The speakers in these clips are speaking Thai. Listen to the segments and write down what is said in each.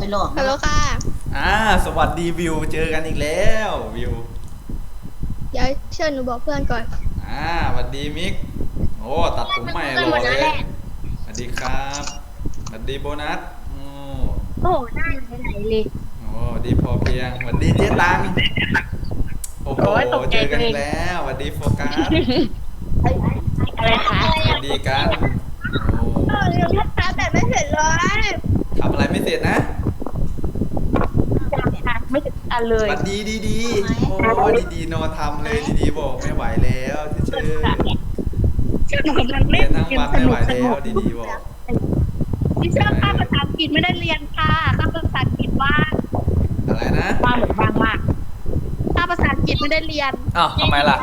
ไปหลอกฮัลโหลค่ะอ่าสวัสดีวิวเจอกันอีกแล้ววิวเดี๋ยวเชิญหนูบอกเพื่อนก่อน อ่าสวัสดีมิกโอ้ตัดผมใหม่รอเลยสวัสดีครับสวัสดีโบนัสโอ้โอ้หน้าอยู่ไหนเลยโอ้ดีพอเพียงสวัสดีเจ๊ตังโอ้โหโอ้ยตกใจเจอกันเลยอีกแล้วสวัสดีโฟกัสอะไรคะสวัสดีกันโอ้เออยังทักทายแต่ไม่เสร็จเลยทำอะไรไม่เสร็จนะค่ะ ไม่ติดอันเลสยวัสดีดีดีโอ้ดีดีๆนอนทำเลยดีดีๆบอกไม่ไหวแล้วเชื่อหนูกำลังเรีเล่ยนนทั้งเกมวันสไม่นุไหวกสแล้นุวกดีดีๆบอกที่เชื่อภาพภาษาอังกฤษไม่ได้เรียนค่ะภาพภาษาอังกฤษว่างอะไรนะว่างเหมือนว่างมากภาพภาษาอังกฤษไม่ได้เรียนอ้าวทำไมล่ะ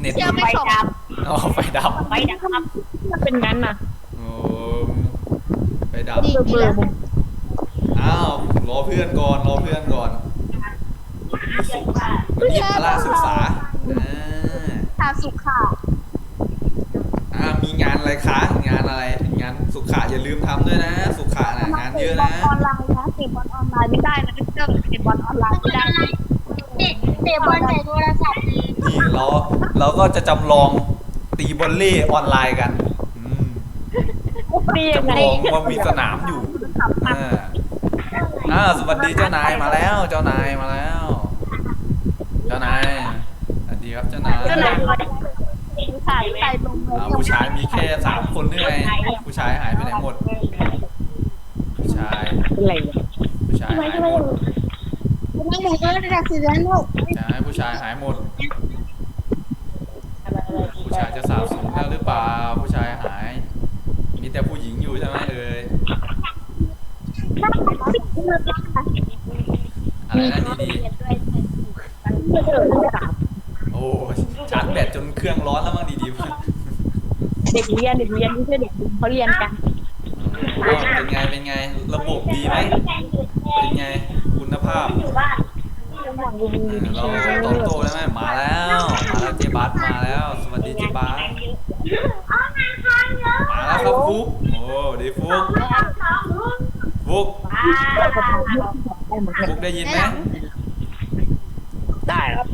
เน็ตเชื่อหลุดไม่ไฟสองดับอ๋อไฟดับไฟดับครับมันเป็นงั้นน่ะโอ้ไฟดับดีเบลอๆอ้าว รอเพื่อนก่อนรอเพื่อนก่อนวันนี้พละศึกษาอ่าทาสุขาอ่ามีงานอะไรคะงานอะไรงานสุขะอย่าลืมทำด้วยนะ สุขะนะงานเยอะนะออนไลน์นะเตะบอลออนไลน์ไม่ได้นะเชื่อเตะบอลออนไลน์ไม่ได้เตะบอลใส่โทรศัพท์นี่เราเราก็จะจำลองตีบอลเล่ออนไลน์กันอืมดียังไงจำลองว่ามีสนามอยู่อ่า อ่าสวัสดีเจ้านายมาแล้ว เจ้านายมาแล้ว เจ้านายสวัสดีครับเจ้านายเจ้านายถ่ายใส่ลงเลยอ่าผู้ชายมีแค่สามคนหรือไงผู้ชายหายไปไหนหมด ผู้ชายเป็นไรเนี่ยผู้ชายหายหมดไม่หนูก็ได้สิแล้วลูกใช่ผู้ชายหายหมด ผู้ชายจะสาวสูงแล้วหรือเปล่าผู้ชายหาย มีแต่ผู้หญิงอยู่ใช่ไหมเอ่ย อะไรนะดีๆโอ้ชาร์จแบตจนเครื่องร้อนแล้วมั้งดีๆเด็กเรียนเด็กเรียนไม่ใช่เด็กเขาเรียนกันอ๋อเป็นไงเป็นไง ระบบดีไหมเป็นไงคุณภาพ เราตอบโต้ได้ไหมมาแล้ว มาแล้วเจบัสมาแล้ว สวัสดีเจบัสมาแล้วครับฟุกโอ้ดีฟุกฟุก ฟุกได้ยินไหมได้ครับ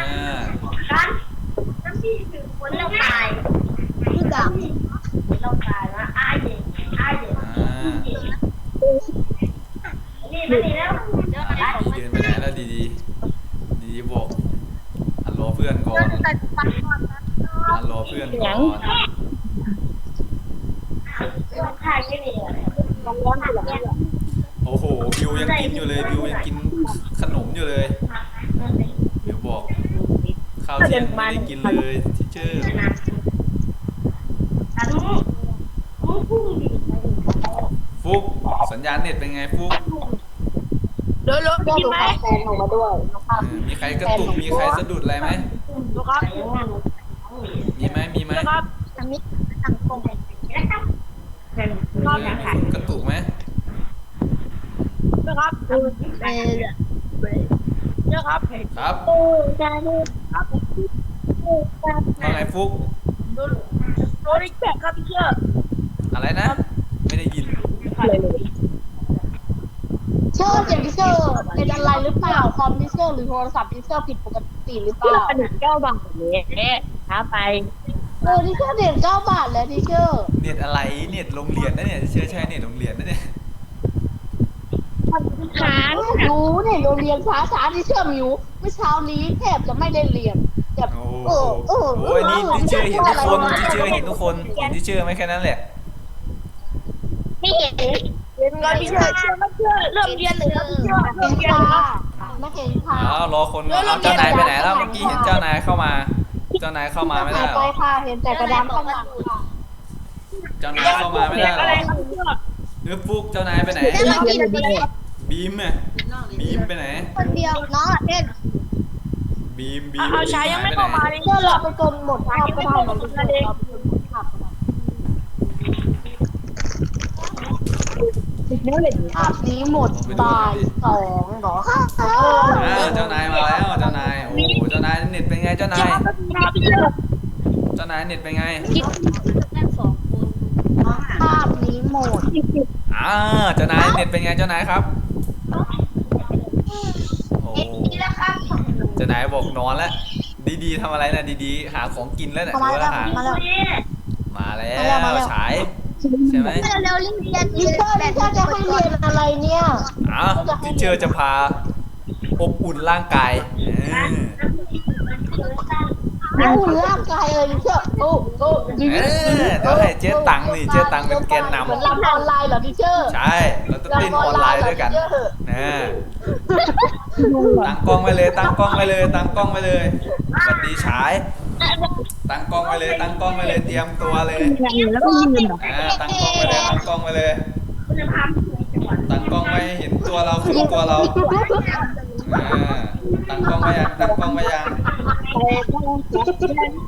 อ่าคือดับอ่าดีเดินไปไหนแล้วดีดีดีดีบอกอันรอเพื่อนก่อนอันรอเพื่อนก่อนโอ้โหบิวยัง กินอยู่เลยบิวยังกินขนมอยู่เลยบิวบอกข้าวเที่ยงไม่ได้กินเลยทิเชอร์ฟุกสัญญาณเน็ตเป็นไงฟุกรถรถกินไหมแฟนออกมาด้วยมีใครกระตุกมีใครสะดุดอะไรไหมรถครับมีไหมมีไหมครับทำมิสังคมรอบนะคะกระตุกไหม รถครับเออรถครับครับว่าไงฟุกรถรถอีกแบบครับพี่เชื่ออะไรนะ ไม่ได้ยินอะไรเลยเชื่อเสียงที่เชื่อเป็นอะไรหรือเปล่าคอมพิวเตอร์หรือโทรศัพท์ที่เชื่อผิดปกติหรือเปเพื่อล่าขนมแก้วบางเนี่ยช้าไปเออที่เชื่อเด็ดเก้าบาทแล้วที่เชื่อเน็ตอะไรเน็ตโรงเรียนนะเนี่ยเชื่อใช่เน็ตโรงเรียนนะเนี่ย หารรู้เนี่ยโรงเรียนช้าช้าที่เชื่อมิวเมื่อเช้านี้แทบจะไม่ได้เรียนแบบโอ้เออเออโหนี่ที่เชื่อเห็นทุกคนที่เชื่อเห็นทุกคนเห็นที่เชื่อไหมแค่นั้นแหละไม่เห็นเราพี่เชื่อเชื่อไม่เชื่อเริ่มเรียนหรือเราเชื่อเห็เริ่นมเรียนค่ะครับนักเรียนค่ะอ้าวรอคนก่อนเอาเจ้านายไปไหนแล้วเมื่อกี้เห็นเจ้านายเข้ามา เจ้านายเข้ามาไม่ได้หายเหรไปอค่ะเห็นแต่กระดานข้างหลังค่ะเจ้านายเข้ามาไม่ได้เหรอะไรอครับเชื่อเนื้อฟุกเจ้านายไปไหน เล่นมากี่นาทีบีมอะบีมไปไหน คนเดียวน้องอะเล่นบีมบีมเอาใช้ยังไม่เข้ามาเลยเชื่อเราไปจนหมดภาพก็ได้เราไปจนเราไปจนหมดภาพก็ได้เนื้อเหล็กภาพนี้หมดบ่ายสองเหรออ้าวเจ้านายมาแล้วเจ้านายโอ้โหเจ้านายเน็ตเป็นไงเจ้านายพี่เชื่อเจ้านายเน็ตเป็นไงคิดแค่สองคนภาพนี้โหมดอ่าเจ้านายเน็ตเป็นไงเจ้านายครับ โอ้นี่นะครับเจ้านายบอกนอนแล้วดีๆทำอะไรนะดีๆหาของกินแล้วเนี่ยมาดูแล้อาวหารมาแล้วมาแล้มาแล้วมาแล้ววฉายใช่ไหมเร็วๆรีบเรียนดิเชอร์ดิเชอร์จะให้เรียนอะไรเนี่ยอ้าวที่เจอจะพาอบอุ่นร่างกายเออแล้วหุ่นร่างกายเลยดิเชอร์โอ้โอ้ดิเออเดี๋ยวให้เจ๊ตังนี่เจ๊ตังเป็นแกนนำเหมือนรำออนไลน์เหรอดิเชอร์ใช่เราต้องเล่นออนไลน์ด้วยกันนะ ตั้งกล้องไว้เลย ตั้งกล้องไว้เลย ตั้งกล้องไว้เลยสวัสดีฉาย ตั้งกล้องไว้เลย ตั้งกล้องไว้เลย เตรียมตัวเลยแล้วก็ยืนเหรออ่าตั้งกล้องไว้เลย ตั้งกล้องไว้เลย ตั้งกล้องไว้ให้เห็นตัวเราคือตัวเราอ่าตั้งกล้องไว้ยังตั้งกล้องไว้ยัง เดี๋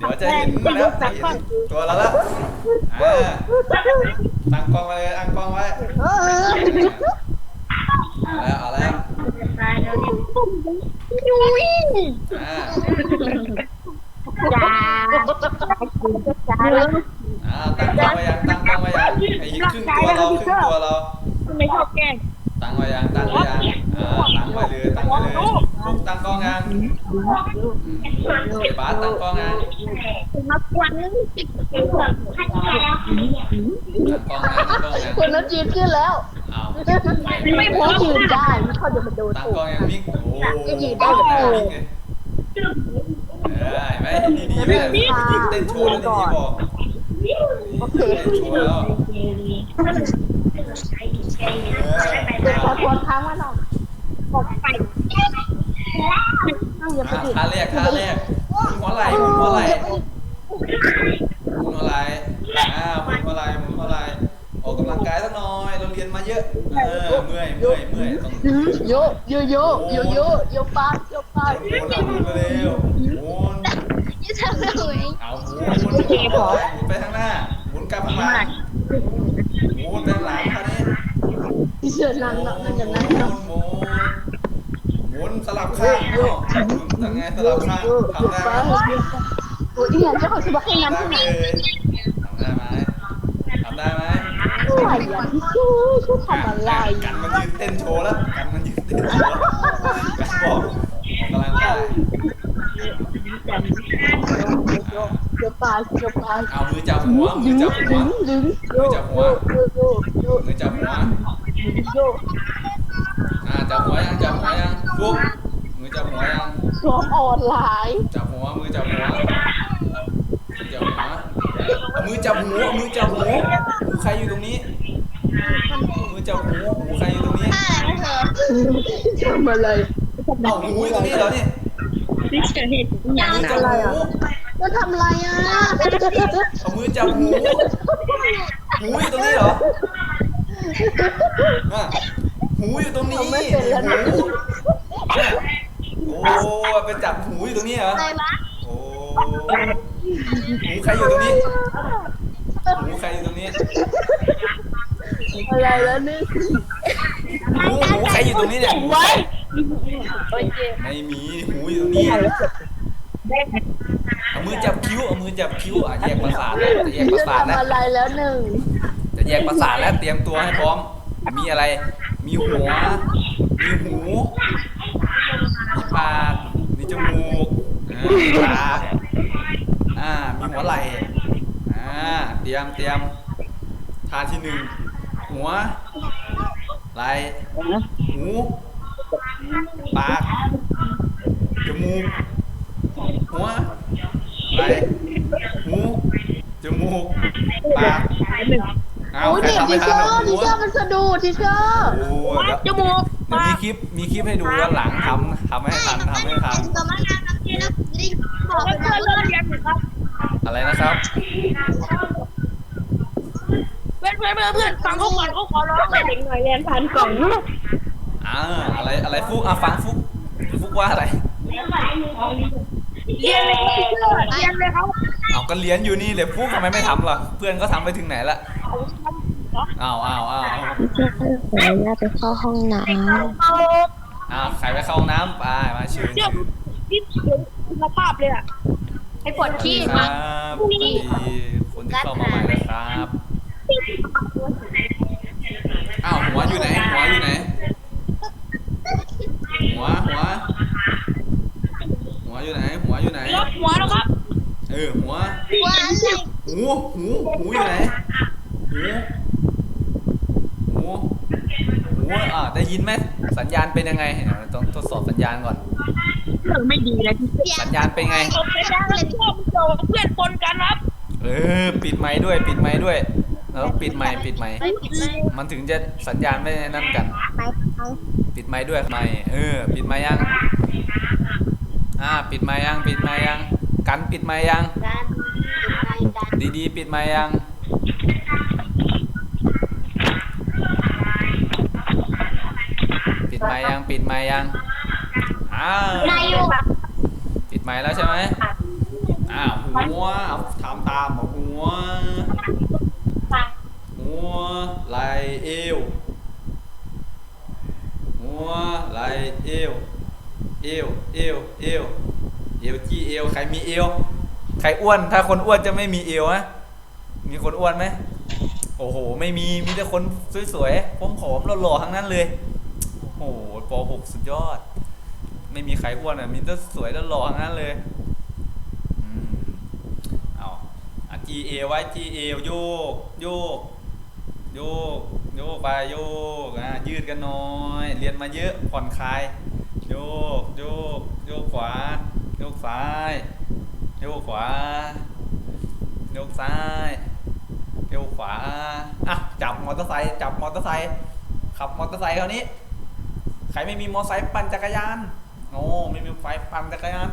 ยวจะเห็นแล้วจะเห็นตัวเราแล้วอ่าตั้งกล้องไว้เลยตั้งกล้องไว้เออเอาแล้วเอาแล้ว อ่าจ้าอ่าตั้งกล้องไว้ยังตั้งกล้องไว้ยังให้เห็นครึ่งตัวเราครึ่งตัวเราไม่ชอบแกล้งตั้งไว้ยังตั้งไว้ยังอ่าตั้งไว้เลยตั้งไว้เลยฟุกตั้งกล้องยังไอ้บาสตั้งกล้องยังมากวนตั้งกล้องยังตั้งกล้องยังคนนั้นจีนขึ้นแล้ว อาไม่พอยืนได้ไม่ค่อยจะมาโดนตั้งถูกกล้องยังมิกโอ้โหก็ยืนได้แบบหน้าโอ้มิกเลยเออเห็นไหมดีๆไหมยืนเต้นโชว์แล้วดีๆบอกโอเคเต้นโชว์แล้วเออเดี๋ยวขอทวนค้างไว้หน่อยบอกไปนั่งอย่าไปอะดิท่าแรกท่าแรกหมุนหัวไหล่หมุนหัวไหล่หมุนหัวไหล่อ่าหมุนหัวไหล่หมุนหัวไหล่ ออกกำลังกายสักหน่อย เราเรียนมาเยอะ เออ เมื่อยเมื่อยเมื่อยต้องโยโยโยโยโยโยปาโยปาหมุนหมุนเร็วหมุนจะทำอะไรเอาหมุนหมุนหมุนหมุนไปข้างหน้า หมุนกลับข้างหลังหมุนไปข้างหลังคราวนี้ที่เชิญนั่งนั่งนั่งอย่างนั้นหมุเนาะนหมุนหมุนสลับข้างเอ้าหมุนทำไงสลับข้างทำได้ไหมโอ้ยอีหยังเจ้าของสบักให้ทำน้ำได้ ขึ้น ไหม มา ทำได้ไหม ทำไหมช่วอะที่ช่วยช่วยทำอะไรกันมันยืนเต้นโชว์แล้วกันมันยืนเต้นโชว์กันบอกออกกำลังกายโยปาโยปาเอามือจับหัวมือจับหัวดึงโยโยโยโยโยมือจับหัวอ่าจับหัวยังจับหัวยังฟุกมือจับหัวยังพร้อมออนไลน์จับหัวมือจับหัวมือจับหัวมือจับหูเอามือจับหูหู ใครอยู่ตรงนี้มือจับหูหูใครอยู่ตรงนี้ทำอะไรเอาหูอยู่ตรงนี้เหรอนี่ไม่เฉยเห็นอย่างมือจับหูก็ทำอะไรอะเอามือจับหูหูอยู่ตรงนี้เหรออะหูอยู่ตรงนี้หูเนี่ยโอ้ไปจับหูอยู่ตรงนี้เหรออะไรวะโอ้หูใครอยู่ตรงนี้หู ใครอยู่ตรงนี้อะไรแล้วนี่หูหูใครอยู่ตรงนี้เนี่ยหูใครโอเคไม่มีหูอยู่ตรงนี้เอามือจับคิ้วเอามือจับคิ้วอะแยกประสาทแล้วจะแยกประจะสาทแล้วทำอะไรแล้วหนึ่งจะแยกประสาทแล้วเตรียมตัวให้พร้อม มีอะไร มีหัว มีหู มีปาก มีจมูกอ่ามีตาอ่า มีหัวไหล่ อ่าเตรียมเตรียมท่าที่หนึ่งหัวไหล่หูปากจมูกหัวไหล่หูจมูกปากเอาโอ้ยใครเด็กทำไม่ทีเชทัอนหรอร์ทีเชอร์มันสะดุดทีเชอร์โอ้เดี๋ยวจมูกเดี๋ยวมีคลิปมีคลิปให้ดูย้อนหลังทำทำให้ทันทำให้ทันต่อมางานนักเรียนนักเรียนบอกเพื่ไปอนนะเริ่มเรียนครับ อะไรนะครับ เพื่อนเพื่อนเพื่อนเพื่อนฟังเขาก่อนเขาขอร้องเลยเด็กหน่อยเรียนพันกล่องอ่าอะไรอะไรฟุกอะฟังฟุกฟุกว่าอะไร เรียนเลยเรียนเลยเขาเอาก็เรียนอยู่นี่เลยฟุกทำไมไม่ทำล่ะเพื่อนก็ทำไปถึงไหนละอ้าวอ้าวอ้าวอ้าวขออนุญาตไปเข้าห้องน้เอาอ้าวใครไปเข้าห้องน้ำไปมาเชิญเชื่อที่คุณภาพเลยอะำ ให้ปวดขี้มาดีคนที่เข้ามาใหม่นะครับอ้าวหัวอยู่ไหนหัวอยู่ไหน หัวหัว หัวอยู่ไหน หัวอยู่ไหนหัวแล้วครับเออหัวหัวอะไหูหูอยู่ไหนหูหูหูอ่าได้ยินไหมสัญญาณเป็นยังไงเดี๋ต้องทดสอบสัญญาณก่อน เรื่องไม่ดีนะที่สัญญาณเป็นไง ผมไปได้เลยชอบโจเพื่อนปนกันครับเออ ปิดไมค์ด้วย ปิดไมค์ด้วยแล้วปิดไมค์ปิดไมค์ไม่ผิดเลยมันถึงจะสัญญาณไม่นั่นกัน ไปไปปิดไมค์ด้วยไมค์เออ ปิดไมค์ยัง อ่า ปิดไมค์ยัง ปิดไมค์ยัง กันปิดไมค์ยัง การไปการดีๆ ปิดไมค์ยัง ปิดไมค์ยัง ปิดไมค์ยัง อ้าวนายอยู่ปิดไมค์แล้วใช่ไหมอ้าวหัวเอาทำตามบอกหัว หัวไหลเอว หัวไหลเอว เอวเอวเอวเอวจี้เอวใครมีเอวใครอ้วน ถ้าคนอ้วนจะไม่มีเอวอะมีคนอ้วนไหมโอ้โห ไม่มี มีแต่คนสวยๆผอมๆหล่อๆทั้งนั้นเลย โอ้โหป .6 สุดยอด ไม่มีใครอ้วนอะ มีแต่สวยและหล่อทั้งนั้นเลยอืมเอาอะ G A ไว้ G A โยก โยก โยก โยกไปโยกอะยืดกันน่อย เรียนมาเยอะผ่อนคลาย โยก โยก โยกขวา โยกซ้าย โยกขวา โยกซ้ายโยกขวา อะ จับมอเตอร์ไซค์ จับมอเตอร์ไซค์ ขับมอเตอร์ไซค์คราวนี้ ใครไม่มีมอเตอร์ไซค์ปั่นจักรยาน โอ้ไม่มีไฟปั่นจักรยาน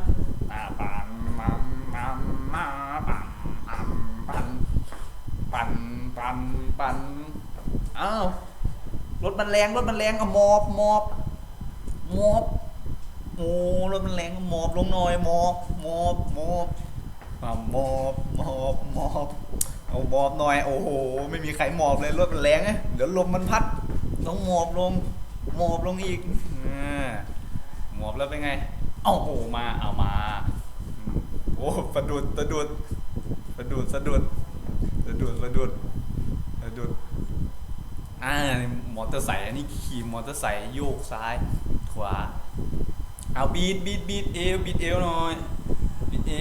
อ่าปั่นมามามาปั่นปั่นปั่นปั่นปั่นปั่นอ้าวรถมันแรงรถมันแรงเอามอบมอบมอบโอ้รถมันแรงมอบลงหน่อยมอบมอบมอบอ่าหมอบมอบมอบเอามอบหน่อยโอ้โหไม่มีใครมอบเลยรถมันแรงไงเดี๋ยวลมมันพัดต้องมอบลงมอบลงอีก แล้วเป็นไงเอ้าโหมาเอามาอืมโอ้สะดุดสะดุดสะดุดสะดุดสะดุดสะดุดสะดุดอ่ามอเตอร์ไซค์อันนี้ขี่มอเตอร์ไซค์โยกซ้าย ขวา เอาบีดบีดบีดเอวบีดเอวหน่อยบีดเอ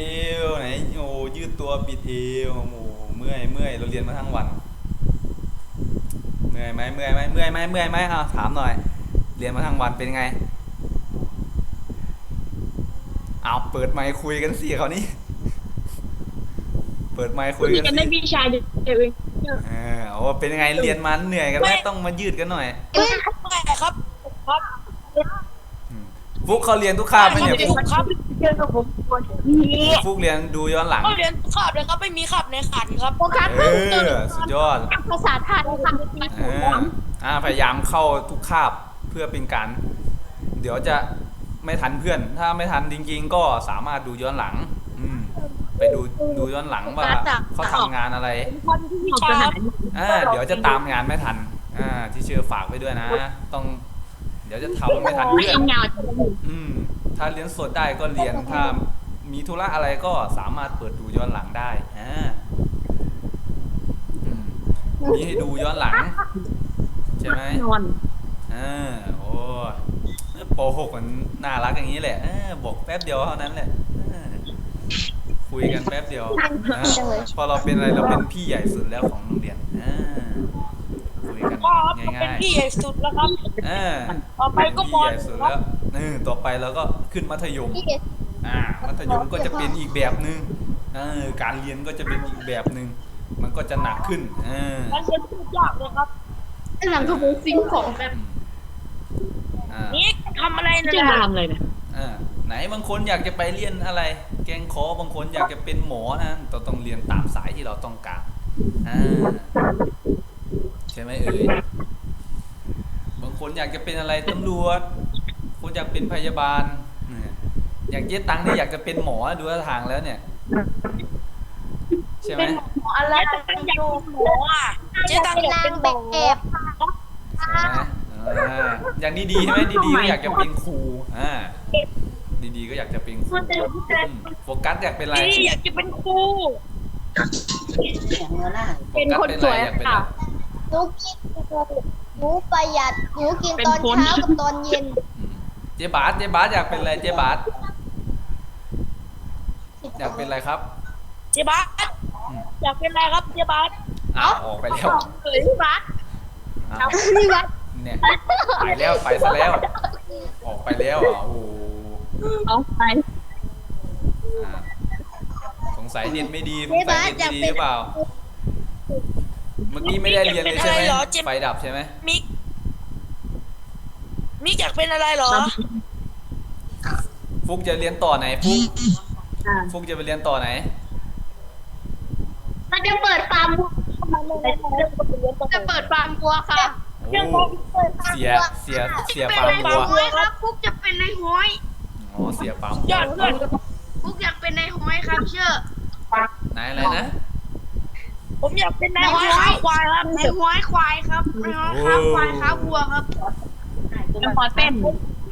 วไหนโอ้ยืดตัวบีดเอวโอ้เมื่อยเมื่อยเราเรียนมาทั้งวันเมื่อยไหมเมื่อยไหมเมื่อยไหมเมื่อยไหมเอาถามหน่อย เรียนมาทั้งวันเป็นไง เอาเปิดไมค์คุยกันสิเขาวนี่ เปิดไมค์คุยคุยกันกันในสิวิชาเดียวเองเออเอาว่าเป็นยังไงเรียนมาเหนื่อยกันไหมต้องมายืดกันหน่อยเอ้ยครับครับอืมฟุกเขาเรียนทุกคาบไหมเนี่ยฟุกครับเจอกับผมคนนี้ฟุกเรียนดูย้อนหลัง ก็เรียนขับเลยครับไม่มีขับในขันครับโฟกัสเออสุดยอด ภาษาไทยค่ะเอออ่าพยายามเข้าทุกคาบเพื่อเป็นการ เดี๋ยวจะ ไม่ทันเพื่อน ถ้าไม่ทันจริง ๆ ก็สามารถดูย้อนหลัง อืม ไปดูดูย้อนหลังว่าเขาทำงานอะไรคนที่วิชาอ่าเดี๋ยวจะตามงานไม่ทัน อ่า ที่เชื่อฝากไว้ด้วยนะ ต้อง เดี๋ยวจะทำไม่ทันโอ้ยเพื่อนเงาอืม ถ้าเรียนสดได้ก็เรียนถ้ามีธุระอะไรก็สามารถเปิดดูย้อนหลังได้อ่าอืมมีให้ดูย้อนหลัง ใช่ไหมนอนอ่าโอ้ ปหกมันน่ารักอย่างนี้แหละเออบอกแป๊บเดียวเท่านั้นแหละเออคุยกันแป๊บเดียวอ่าพอเราเป็นอะไรเราเป็นพี่ใหญ่สุดแล้วของโรงเรียนอ่าคุยกันก็ง่ายเป็นๆพี่ใหญ่สุดแล้วครับ เออต่อไปก็เป็นมพี่อใหญ่สุดแล้วเออต่อไปเราก็ขึ้นมัธยม อ่า มัธยมก็จะเป็นอีกแบบหนึ่งเออการเรียนก็จะเป็นอีกแบบหนึ่งมันก็จะหนักขึ้นเออมันเป็นพูดยากเลยครับไอ้หลังคือบูซิงของแบบ อ่า นี่ ทำอะไรนะจะทำเลยนะอ่าไหนบางคนอยากจะไปเรียนอะไร แกงคอบางคนอยากจะเป็นหมอนะเราต้องเรียนตามสายที่เราต้องการอ่าใช่ไหมเอ่ยบางคนอยากจะเป็นอะไรตำรวจ คนอยากเป็นพยาบาลเนี่ยอย่างเจ๊ตังนี่อยากจะเป็นหมอดูท่าทางแล้วเนี่ยใช่ไหมเป็นหมออะไรแต่ตั้งอยากเป็นหมออะเจ๊ตังอยากเป็นหมอแบบใช่ไหม อ่าอย่างดีๆใช่ไหมดีๆก็อยากจะเป็นครูอ่าดีๆก็อยากจะเป็นครูอืมโฟกัสอยากเป็นอะไรนี่อยากจะเป็นครูเป็นคนสวยอยากเป็นค่ะอะไรหนูกินหนูประหยัดหนูกินตอนเช้ากับตอนเย็นอืมเจ๊บาสเจ๊บาสอยากเป็นอะไรเจ๊บาสอยากเป็นอะไรครับเจ๊บ้าสอืมอยอยากเป็นอะไรครับเจ๊บาสอ้าวออกไปแล้ว เฮ้ยพี่บาสอ้าวนี่วัด เนี่ยไปแล้วไปซะแล้ว ออกไปแล้วอะโอ้โหเอาไป อ่าสงสัยเน็ตไม่ดีสงสัยเน็ตไม่ดีหรือเปล่า เมื่อกี้ไม่ได้เรียนเลยใช่ไหมไฟดับใช่ไหมมิก มิกอยากเป็นอะไรเหรอ ฟุกจะเรียนต่อไหนฟุกฟุกจะไปเรียนต่อไหนเราจะเปิดฟาร์มจะเปิดฟาร์มวัวค่ะ โอ้เสียเสียเสียฟาร์มในวัวห้อยครับฟุกจะเป็นในห้อยอ๋อเสียฟาร์มยอดเพื่อนฟุกอยากเป็นในห้อยครับเชื่อไหนอะไรนะผมอยากเป็นนายห้อยควายครับในห้อยควายครับในห้อยค้าควายค้าวัวครับจะขอเต้น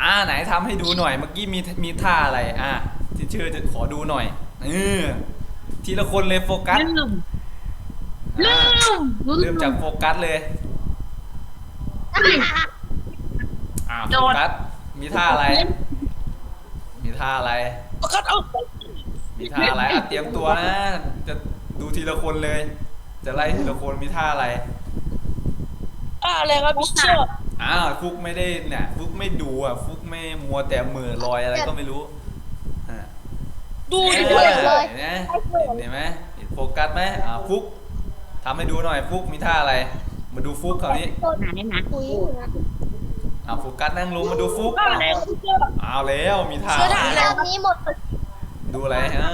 อ่าไหนทำให้ดูหน่อยเมื่อกี้มีมีท่าอะไรอะที่ชื่อจะขอดูหน่อยเออทีละคนเลยโฟกัสลืมอ่าเริ่มจากโฟกัสเลย อ่าโฟกัสมีท่าอะไร มีท่าอะไรก็เอามีท่าอะไรอะเตรียมตัวนะ จะดูทีละคนเลย จะไล่ทีละคนมีท่าอะไรอะไรครับพี่เชื่ออ้าวฟุกไม่ได้เนี่ยฟุกไม่ดูอะ ฟุกไม่มัวแต่เหมือลอยอะไรก็ไม่รู้อ่าดูเห็ดินไหมเพื่อนเห็นไหมเห็นไหมเห็นโฟกัสไหมอ่าฟุกทำให้ดูหน่อยฟุกมีท่าอะไร มาดูฟุกคราวนี้คุยอ่าโฟกัสนั่งลงมาดูฟุกอะไรครับพี่เชื่อเอาแล้วมีท่าเชื่อท่าอะไรรอบนี้หมดดูอะไรอ่า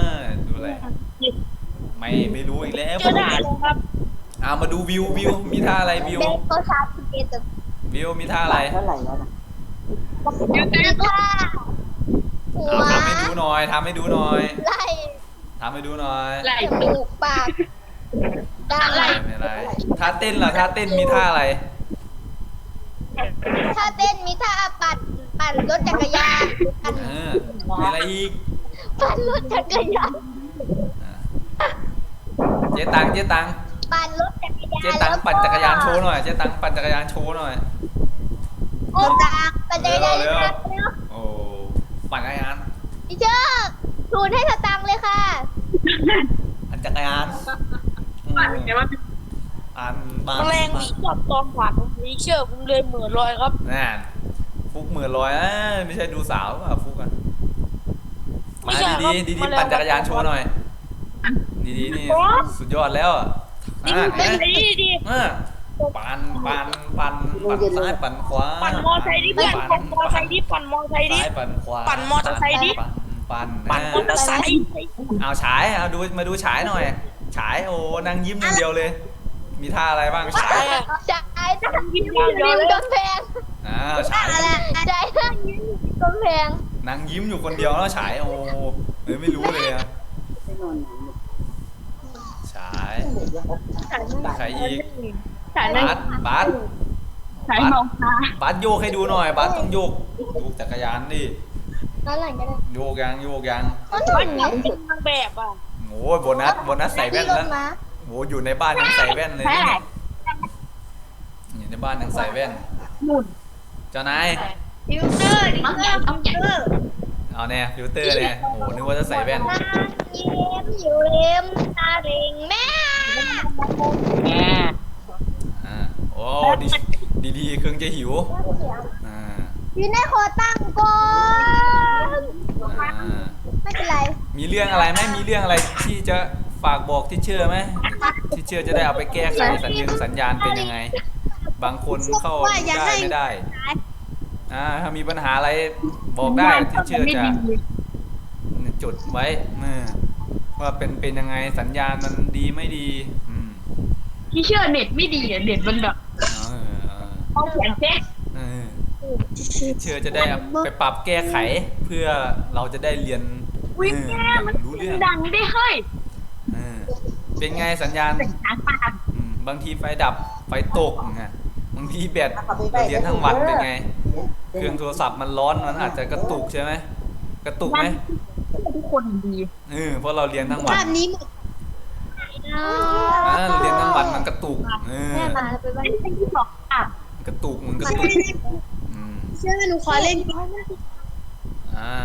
ดูอะไรไม่ไม่รู้อีกแล้วเชื่อได้เลยครับอ่ามาดูวิววิวมีท่าอะไรวิวเด็กก็ชาร์จเกตวิวมีท่าอะไรนี่ค่ะหัวเอาทำให้ดูหน่อยทำให้ดูหน่อยไล่ทำให้ดูหน่อยไหลจมูกปาก ดาไม่เป็นไรท่าเต้นล่ะท่าเต้นมีท่าอะไร ถ้าเต้นมีท่าปั่นปั่นรถจักรยานปั่นเออมีอะไรอีกปั่นรถจักรยานอ่าเจ๊ตังเจ๊ตังปั่นรถจักรยานเจ๊ตังปั่นจักรยานโชว์หน่อยเจ๊ตังปั่นจักรยานโชว์หน่อย โอ้ตังปั่นจักรยานเร็วเร็เร็ววโอ้ปั่นจักรยานพี่เชิดทูนให้สตังค์เลยค่ะปั่นจักรยาน อืมอันบัแมลงหวีจับตอมผักพี่เชื่อผมเลยเหมือนลอยครับนั่นฟุกหมื่นลอยอะไม่ใช่ดูสาวป่ะฟุกอะไม่มาใช่ดีครับดีดีแมลงปั่นจักรยานโชว์หน่อย ดีดีนี่โอ๊ยสุดยอดแล้วอะอ่าดีเห็นไหมดีดีอ่าปั่นปั่นปั่นปั่นซ้ายปั่นขวาปั่นมอไซค์ดิเพื่อนปั่นมอไซค์ดิปั่นมอไซค์ดิซ้ายปั่นขวาปั่นมอเตอร์ไซค์ดิปั่นปั่นปั่นมอเตอร์ไซค์เอาฉายเอาดูมาดูฉายหน่อย ฉายโอ้นั่งยิ้มอย่างเดียวเลย มีท่าอะไรบ้างฉายจ่ายนั่งยิ้มอยู่ริมกำแพงอ้าวฉายอะไรจ่ายนั่งยิ้มอยู่ริมกำแพงนั่งยิ้มอยู่คนเดียวแล้วฉายโอ้เอ้ยไม่รู้เลยอะฉายใครอีกฉายนั่งบัสบัสฉายมองตาบัสโยกให้ดูหน่อยบัสต้องโยกโยกจักรยานดินั่นแหละก็ได้โยกยังโยกยังต้นปั่ถึนงยังเป็นนางแบบอะ โอ้ยโบนัสโบนัสใส่แว่นรแล้วถมาโอ้อยู่ในบ้านยังใส่แว่นเลยแพ้เนี่ยอยู่ในบ้านยังใส่แว่นหมุนเจ้านายฟิวเตอร์ดิต้องใหญ่ต้องใหญ่เอาแน่ฟิลเตอร์เนี่ยโอ้นึกว่าจะใส่แว่นนั่งยิ้มอยู่ริมตาริงแม่อ่าโอ้ดีดีดีเครื่องจะหิวอ่ายืนได้ขอตั้งก่อนอ่าไม่เป็นไรมีเรื่องอะไรไหมมีเรื่องอะไรที่จะฝากบอกที่เชื่อไหมที่เชื่อจะได้เอาไปแก้ไขสัญญาณสัญญาณเป็นยังไง บางคนเข้าได้ไม่ได้อ่าถ้ามีปัญหาอะไรบอกได้ที่เชื่อจะจดไว้เออว่าเป็นเป็นยังไงสัญญาณมันดีไม่ดีอืมที่เชื่อเน็ตไม่ดีอะเน็ตมันแบบเออเออเอาแขนแจ๊กเออเชื่อจะได้เอาไปปรับแก้ไขเพื่อเราจะได้เรียน วิ่งเออแง่มันรู้เรื่องดังได้เฮ้ยเออเป็นไงสัญญาณเป็นทางปากอืมบางทีไฟดับไฟตกไงบางทีแบตเราเรียนทั้งวันเป็นไง เครื่องโทรศัพท์มันร้อนมันอาจจะกระตุกใช่ไหมกระตุกไหมทุกคนดีเออเพราะเราเรียนทั้งวันภาพนี้หมดอ่าเรียนทั้งวันมันกระตุกเออแม่มาไปบ้านเป็นที่สองอะกระตุกมันกระตุกอืมเชื่อหนูขอเล่น อ่า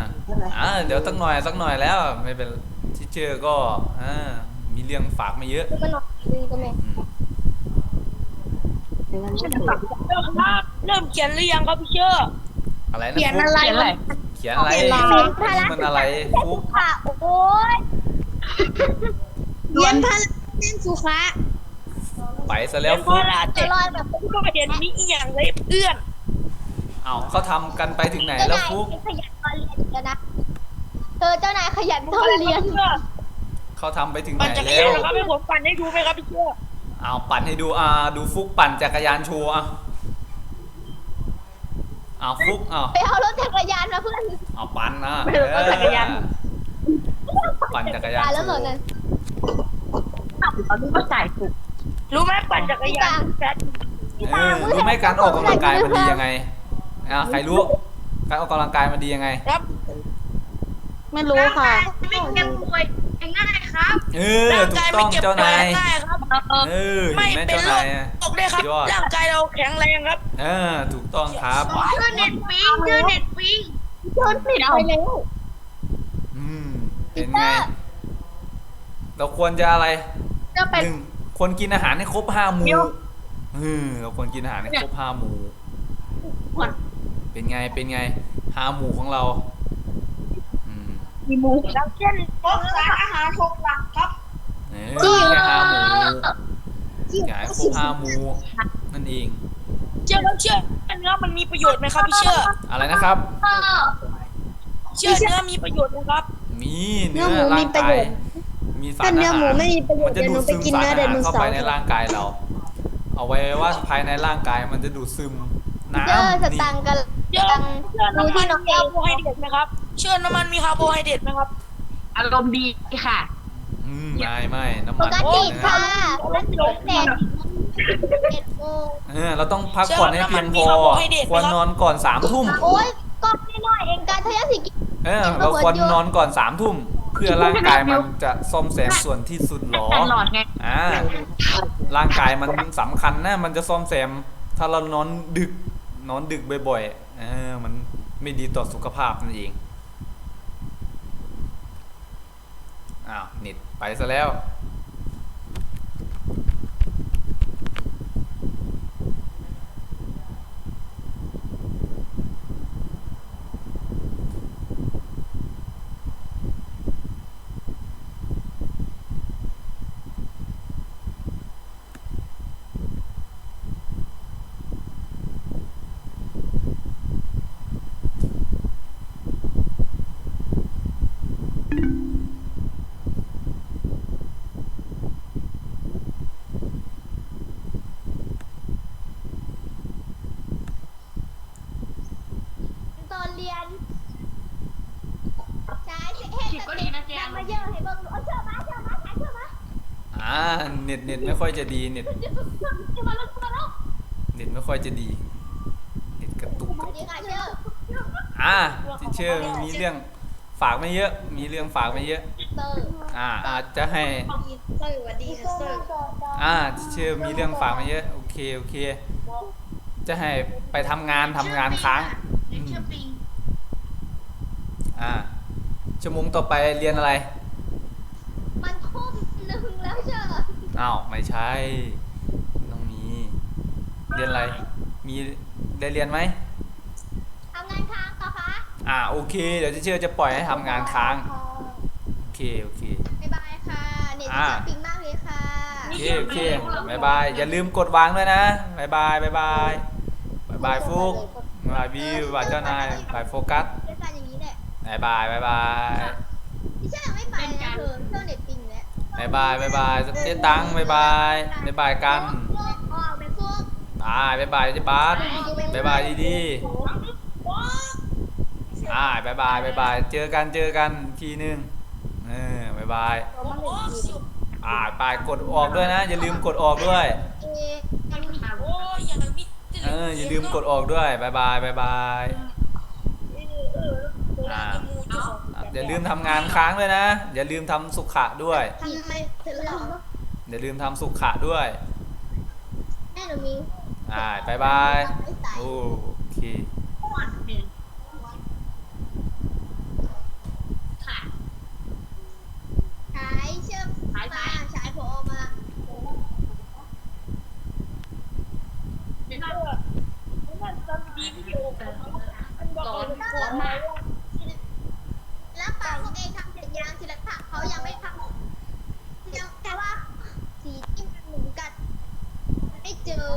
อ่าเดี๋ยวสักหน่อยสักหน่อยแล้ว ไม่เป็นที่เชื่อก็อ่ามีเรื่องฝากมาเยอะก็นอนดีก็ไม่อืมเริ่มครับเริ่มเขียนหรือยังครับพี่เชื่ออะไรนะเขียนฟุกอะไร เขียนอะไร เขียนอะไรนี่มันอะไรฟุกค่ะโอ้ยเรียนพระเรียนสุขะไปซะเรีแล้ยวนพฟุกระเจ็ดลอยแบบประเด็นนี้อหย่างไรเพื่อน เอ้าเขาทำกันไปถึงไหนเจ้าแล้วนายฟุกขยันตอนเรียน กันนะ เธอเจ้านายขยันตอนเรียน เขาทำไปถึงไหนปั่นจักรแล้ยานวนะครับให้ผมปั่นให้ดูไหมครับพี่เชื่อเอาปั่นให้ดูอ่าดูฟุกปั่นจักรยานโชว์อะเอาฟุกเอาไปเอารถจักรยานมาเพื่อนเอาปั่นนะไม่รู้ว่าจักรยานเออปั่นจักรยานแล้วโชเหมือนว์กันรู้ไหมปั่นจักรยานแฟชเออรู้ไหมการออกกำลังกายมันดียังไงอะใครรู้ การออกกำลังกายมันดียังไงครับ ไม่รู้ค่ะ ไม่เจ็บป่วยง่ายครับ เออถูกต้องเจ้านายง่ายครับ เออไม่เห็นไหมเป็นเจ้าโรนาคยอะตกได้ครับยอด ร่างกายเราแข็งแรงครับ เออถูกต้องครับชื่อเน็ตปิงชื่อเน็ตปิงชนผิดไปแล้ว อืมเป็นไง เราควรจะอะไรจะเป็นหนึ่งควรกินอาหารให้ครบห้าหมู่เออเราควรกินอาหารให้ครบห้าหมู่เป็นไงเป็นไงห้าหมู่ของเราอื มมีหมูแล้วเช่นพบสารอาหารหกหลักครับเออแค่ห้าหมู่อยากให้ครบห้าหมู่นั่นเอง เชื่อแล้วเชื่อเนื้อมันมีประโยชน์ไหมครับพี่เชื่อ อะไรนะครับ เชื่อเนื้อมีประโยชน์ไหมครับ มีเนื้อร่างกายมีสารอาหารถ้าเนื้อหมูไม่มีประโยชน์มันจะดูดซึมเดี๋ยวหนูไปกินสารเนื้ออาไดหารโนเข้าเสาร์ไปในร่างกายเรา เอาไว้ว่าภายในร่างกายมันจะดูดซึมน้ำเจอสนี่ตังค์กันเชื่อตังเชื่อน้ำมันมีคาร์โบไฮเดรตไหมครับ เชื่อน้ำมันมีคาร์โบไฮเดรตไหมครับ อารมณ์ดีค่ะ อืมไม่ไม่น้ำปมันกติค่ะนั่นเป็นแดดเจ็ดโมงเออเราต้องพักผ่อนให้เพียงพอควรนอนก่อนสามทุ่มโอ้ยก็ไม่น้อยเองการทะยานสิกินเออเราควรนอนก่อนสามทุ่มเพื่อร่างกายมันจะซ่อมแซมส่วนที่สุดหรอตลอดไงอ่าร่างกายมันสำคัญนะมันจะซ่อมแซม ถ้าเรานอนดึกนอนดึกบ่อยๆเออมันไม่ดีต่อสุขภาพนั่นเอง อ้าวนิดไปซะแล้วตอนเรียนใช่เห็นแต่เด็กนั่งมาเยอะให้เบิ่งเอาเชื่อมาเชื่อมาใช่เชื่อมา อ่าเน็ตเน็ตไม่ค่อยจะดีเน็ตเชื่อมาแล้วเชื่อมาแล้วเน็ตไม่ค่อยจะดี เน็ตกระตุกสวัสดีค่ะเชื่ออ่าที่เชื่อมีเรื่องฝากไม่เยอะ มีเรื่องฝากไม่เยอะเตอร์อ่าอาจจะให้สวัสดีค่ะเตอร์อ่าที่เชื่อมีเรื่องฝากมาเยอะโอเคโอเค จะให้ไปทำงานทำงานค้างอืมอ่าชั่วโมงต่อไปเรียนอะไร มันทุ่มหนึ่งแล้วเชื่อ อ้าวไม่ใช่ต้องมี เรียนอะไร มีได้เรียนไหมทำงานค้างต่อคะอ่าโอเค เดี๋ยวจะเชื่อจะปล่อยให้ทำงานค้าง โอเค โอเค บ๊ายบายค่ะ เน็ตอ่าช้อปปิ้งมากเลยค่ะ โอเคโอเคบายบาย อย่าลืมกดวางด้วยนะบายบายบายบายบายบายฟุกบายบายวิวบายบายเจ้านายบายโฟกัส ด้วยกันอย่างนี้แหละ บายบายบายบายายบายบายบายเจ๊ตังบายบายบายบายกันออกไปพวกบายบายบายเจ๊บาสบายบายดีๆอ่าบายบายบายบายเจอกันเจอกันทีนึงเออบายบายอ่าไปกดออกด้วยนะ อย่าลืมกดออกด้วยเอออย่าลืมกดออกด้วยบายบายบายบายอ่า อย่าลืมทำงานค้างด้วยนะ อย่าลืมทำสุขะด้วยอย่าลืมทำสุขะด้วย แม่หนูมีอ่าไปบายไม่โอเค ขายเชื่อมมาขายโผล่มาไม่น่าอขอากา แล้วปาของเองทำเสร็จยังศิลปะเขายังไม่ทำแต่ว่าสีที่มันเหมือนกันไม่เจอ